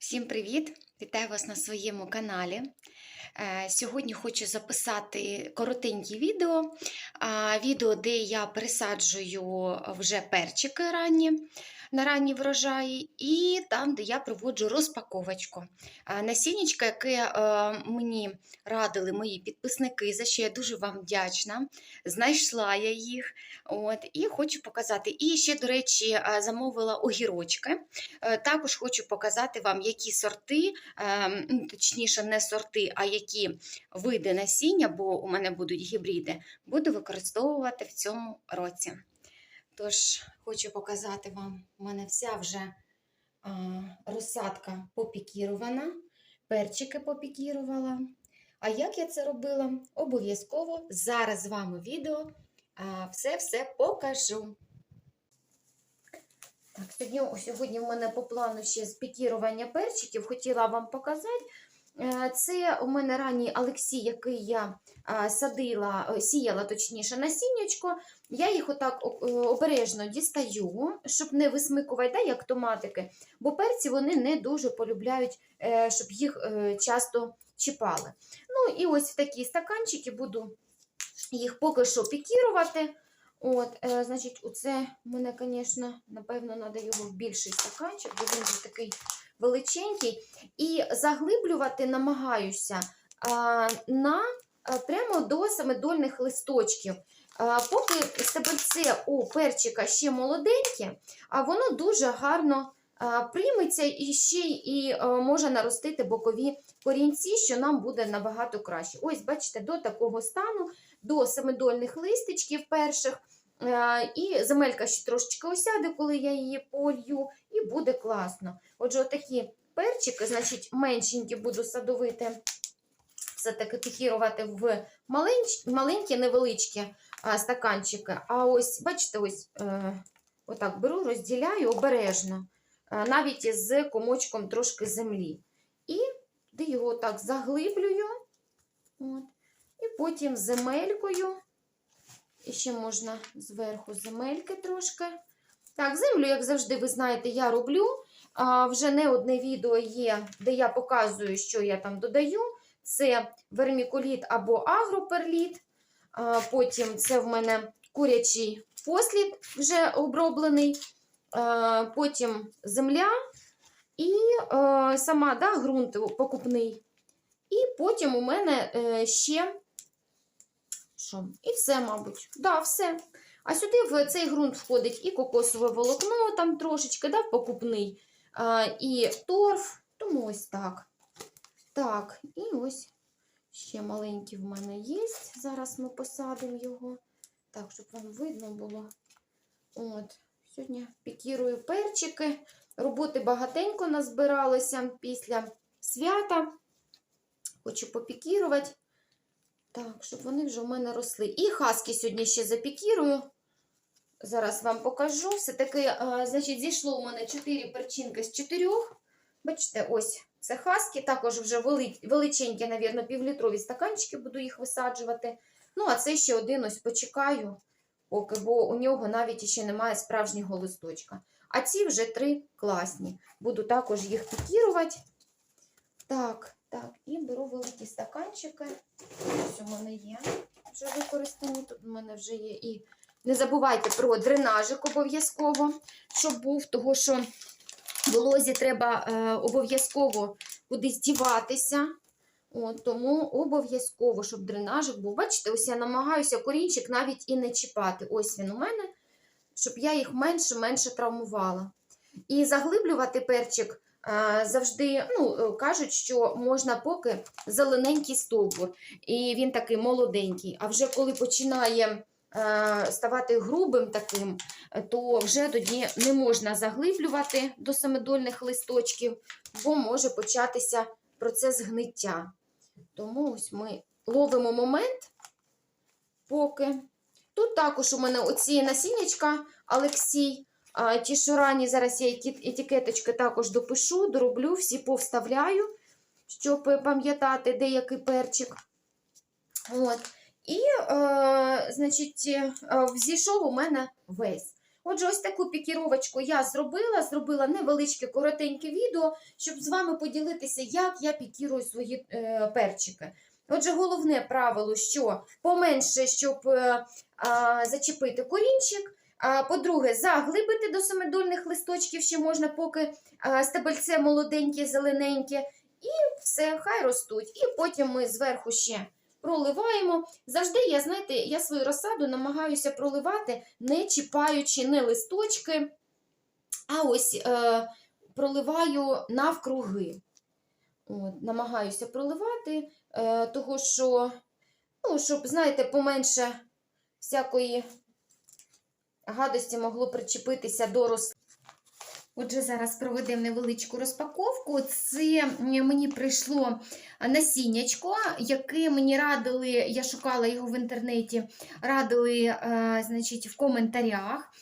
Всім привіт! Вітаю вас на своєму каналі. Е, Сьогодні хочу записати коротеньке відео. Відео, де я пересаджую вже перчики ранні на ранні врожаї, і там, де я проводжу розпаковочку. Насіннячка, яке е, мені радили мої підписники, за що я дуже вам вдячна. Знайшла я їх от, і хочу показати. І ще, до речі, е, замовила огірочки. Також хочу показати вам, які сорти, е, ну, точніше, не сорти, а які види насіння, бо у мене будуть гібриди, буду використовувати в цьому році. Тож, хочу показати вам, у мене вся вже розсадка попікірована, перчики попікірувала. А як я це робила? Обов'язково зараз з вами відео все-все покажу. Так, сьогодні, сьогодні в мене по плану ще спікірування перчиків. Хотіла вам показати. Е, Це у мене ранній Олексій, який я садила, сіяла точніше насіннячко. Я їх отак обережно дістаю, щоб не висмикувати, да, як томатики. Бо перці вони не дуже полюбляють, е, щоб їх е, часто чіпали. Ну і ось в такі стаканчики буду їх поки що пікірувати. От, е, значить, оце мене, звісно, напевно, треба його в більший стаканчик, бо він вже такий величенький. І заглиблювати намагаюся а, на а, прямо до самодольних листочків. А, поки стебельце у перчика ще молоденьке, а воно дуже гарно прийметься і ще і а, може наростити бокові корінці, що нам буде набагато краще. Ось, бачите, до такого стану, до самодольних листочків перших. Е, І земелька ще трошечки осяде, коли я її полью, і буде класно. Отже, отакі перчики, значить, меншенькі буду садовити, все-таки пікірувати в маленькі, невеличкі стаканчики. А ось, бачите, ось е, отак беру, розділяю обережно, е, навіть із комочком трошки землі. І його так заглиблюю. От. І потім земелькою. І ще можна зверху земельки трошки. Так, землю, як завжди, ви знаєте, я роблю. А, вже не одне відео є, де я показую, що я там додаю. Це вермікуліт або агроперліт. А, потім це в мене курячий послід вже оброблений. А, потім земля і е, сама да, ґрунт покупний. І потім у мене е, ще що? І все, мабуть. Да, все. А сюди в цей ґрунт входить і кокосове волокно, там трошечки, да, покупний, і торф. Тому ось так. Так, і ось ще маленький в мене є. Зараз ми посадимо його. Так, щоб вам видно було. От. Сьогодні пікірую перчики. Роботи багатенько назбиралося після свята. Хочу попікірувати. Так, щоб вони вже в мене росли. І хаски сьогодні ще запікірую. Зараз вам покажу. Все-таки, значить, зійшло у мене 4 перчинки з 4. Бачите, ось це хаски. Також вже величенькі, навірно, півлітрові стаканчики буду їх висаджувати. Ну, а це ще один ось почекаю, бо у нього навіть ще немає справжнього листочка. А ці вже три класні. Буду також їх пікірувати. Так, так, і беру великі стаканчики. Ось у мене є вже використані. Тут у мене вже є і. Не забувайте про дренажик обов'язково, щоб був, того що волозі треба е, обов'язково кудись діватися. От, тому обов'язково, щоб дренажик був. Бачите, ось я намагаюся корінчик навіть і не чіпати. Ось він у мене, щоб я їх менше-менше травмувала. І заглиблювати перчик е, завжди ну, е, кажуть, що можна поки зелененький стовбур. І він такий молоденький. А вже коли починає е, ставати грубим таким, то вже тоді не можна заглиблювати до семидольних листочків, бо може початися процес гниття. Тому ось ми ловимо момент, поки. Тут також у мене оці насіннячка Олексій. Ті, що ранні, зараз я етикеточки також допишу, дороблю, всі повставляю, щоб пам'ятати деякий перчик. От. І, е, значить, е, взійшов у мене весь. Отже, ось таку пікіровочку я зробила, зробила невеличке коротеньке відео, щоб з вами поділитися, як я пікірую свої е, перчики. Отже, головне правило, що поменше, щоб е, а, зачепити корінчик. А, по-друге, заглибити до семидольних листочків ще можна, поки а, стебельце молоденьке, зелененьке. І все, хай ростуть. І потім ми зверху ще проливаємо. Завжди я, знаєте, я свою розсаду намагаюся проливати, не чіпаючи не листочки, а ось е, проливаю навкруги. От, намагаюся проливати, е, того що, ну, щоб, знаєте, поменше всякої гадості могло причепитися до рослин. Отже, зараз проведемо невеличку розпаковку. Це мені прийшло насіннячко, яке мені радили, я шукала його в інтернеті, радили е, значить, в коментарях,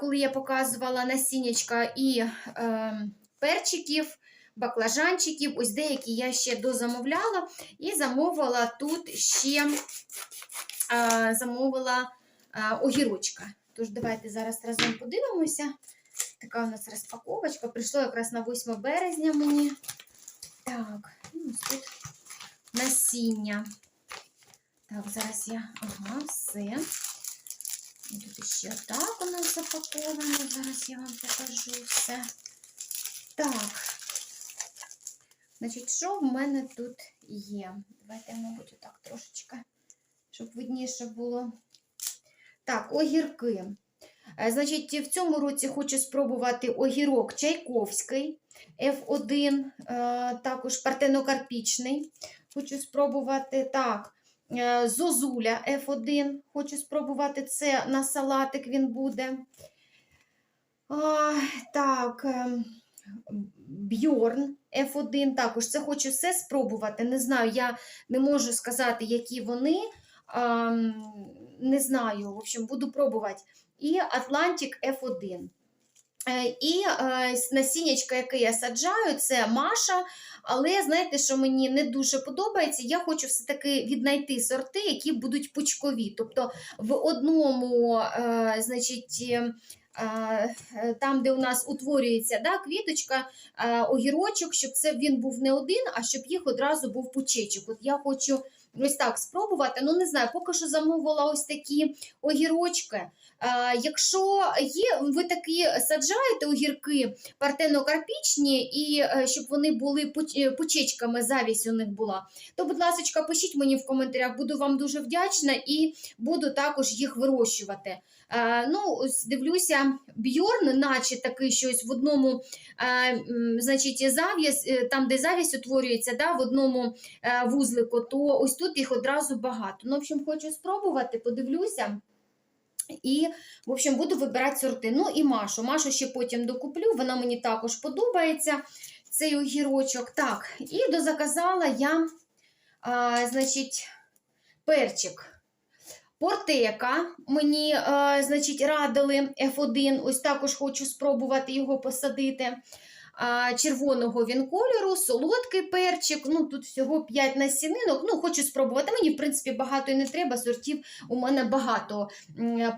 коли я показувала насіннячка і е, перчиків, баклажанчиків, ось деякі я ще дозамовляла, і замовила тут ще е, замовила е, огірочка. Тож, давайте зараз разом подивимося. Така у нас розпаковочка. Прийшло якраз на 8 березня мені. Так, ну, ось тут насіння. Так, зараз я. Ага, все. І тут ще так у нас запаковано. Зараз я вам покажу все. Так. Значить, що в мене тут є? Давайте, мабуть, отак трошечки, щоб видніше було. Так, огірки. Е, Значить, в цьому році хочу спробувати огірок Чайковський F1, е, також партенокарпічний. Хочу спробувати так. е, Зозуля F1. Хочу спробувати це на салатик він буде. А, так, Бьорн F1. Також це хочу все спробувати. Не знаю, я не можу сказати, які вони. Ам, Не знаю, в общем, буду пробувати і Атлантик F1. Е, І е, насіннячка, яке я саджаю, це Маша. Але знаєте, що мені не дуже подобається? Я хочу все-таки віднайти сорти, які будуть пучкові. Тобто в одному, е, значить, там, де у нас утворюється да, квіточка, огірочок, щоб це він був не один, а щоб їх одразу був пучечок. От я хочу ось так спробувати. Ну, не знаю, поки що замовила ось такі огірочки. Якщо є, ви такі саджаєте огірки партенокарпічні, і е, щоб вони були пуч- е, завість у них була, то, будь ласка, пишіть мені в коментарях, буду вам дуже вдячна і буду також їх вирощувати. Ну, дивлюся, бьорн, наче такий щось в одному, значить, зав'яз, е, там, де завість утворюється, да, в одному вузлику, то ось тут їх одразу багато. Ну, в общем, хочу спробувати, подивлюся. І, в общем, буду вибирати сорти. Ну і Машу. Машу ще потім докуплю, вона мені також подобається, цей огірочок. Так, і дозаказала я, а, значить, перчик. Портека мені, а, значить, радили F1. Ось також хочу спробувати його посадити. Червоного він кольору, солодкий перчик. Ну, тут всього 5 насінинок. Ну, хочу спробувати. Мені, в принципі, багато і не треба. Сортів у мене багато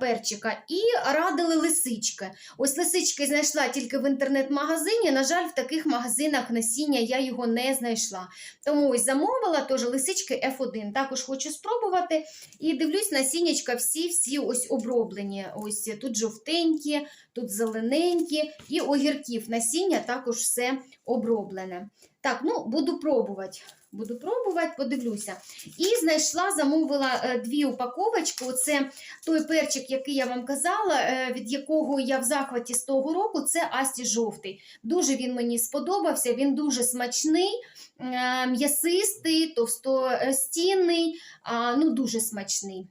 перчика. І радили лисички. Ось лисички знайшла тільки в інтернет-магазині. На жаль, в таких магазинах насіння я його не знайшла. Тому ось замовила теж лисички F1. Також хочу спробувати. І дивлюсь, насіннячка всі-всі ось оброблені. Ось тут жовтенькі, тут зелененькі, і огірків насіння також все оброблене. Так, ну буду пробувати. Буду пробувати, подивлюся. І знайшла, замовила е, дві упаковочки. Оце той перчик, який я вам казала, е, від якого я в захваті з того року, це Асті жовтий. Дуже він мені сподобався, він дуже смачний, е, м'ясистий, товстостінний, ну дуже смачний.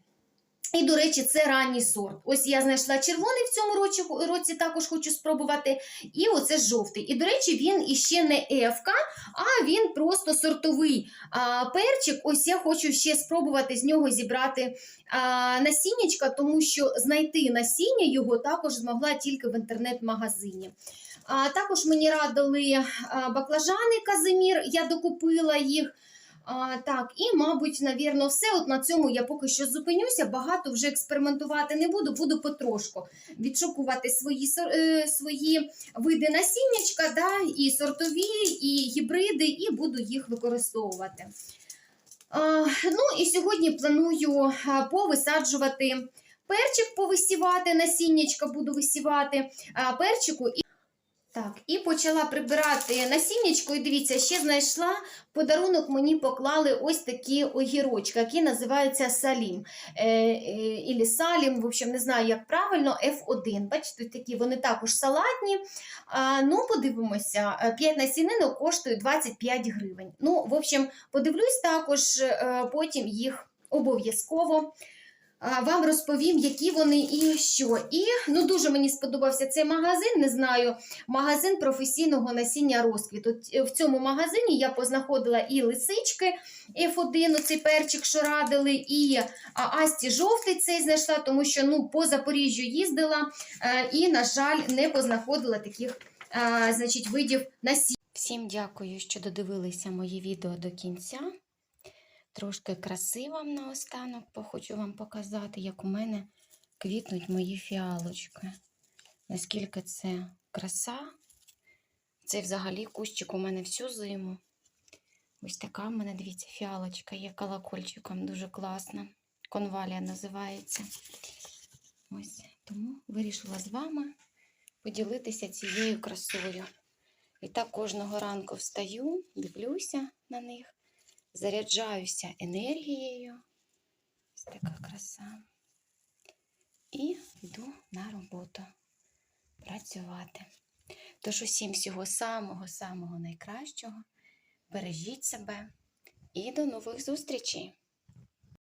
І, до речі, це ранній сорт. Ось я знайшла червоний в цьому році, році також хочу спробувати. І оце жовтий. І, до речі, він іще не ефка, а він просто сортовий а, перчик. Ось я хочу ще спробувати з нього зібрати а, насіннячка, тому що знайти насіння його також змогла тільки в інтернет-магазині. А, також мені радили баклажани Казимір, я докупила їх. А, так, і, мабуть, навірно, все. От на цьому я поки що зупинюся. Багато вже експериментувати не буду, буду потрошку відшукувати свої, е, свої види насіннячка, да, і сортові, і гібриди, і буду їх використовувати. А, ну і сьогодні планую повисаджувати перчик, повисівати, насіннячка буду висівати а, перчику. І... Так, і почала прибирати насіннячко, і дивіться, ще знайшла подарунок мені поклали ось такі огірочки, які називаються салім. Е, е, ілі салім, в общем, не знаю, як правильно, F1. Бачите, такі вони також салатні. А, ну, подивимося, 5 насінинок коштує 25 гривень. Ну, в общем, подивлюсь також, е, потім їх обов'язково. Вам розповім, які вони і що. І ну дуже мені сподобався цей магазин. Не знаю, магазин професійного насіння розквіту. В цьому магазині я познаходила і лисички F1, оцей перчик, що радили, і Асті жовтий цей знайшла, тому що ну, по Запоріжжю їздила е, і, на жаль, не познаходила таких е, значить, видів насіння. Всім дякую, що додивилися моє відео до кінця. Трошки краси вам наостанок, хочу вам показати, як у мене квітнуть мої фіалочки. Наскільки це краса. Це взагалі кущик у мене всю зиму. Ось така в мене, дивіться, фіалочка є колокольчиком, дуже класна. Конвалія називається. Ось тому вирішила з вами поділитися цією красою. І так кожного ранку встаю, дивлюся на них, заряджаюся енергією. Ось така краса. І йду на роботу працювати. Тож усім всього самого-самого найкращого. Бережіть себе і до нових зустрічей!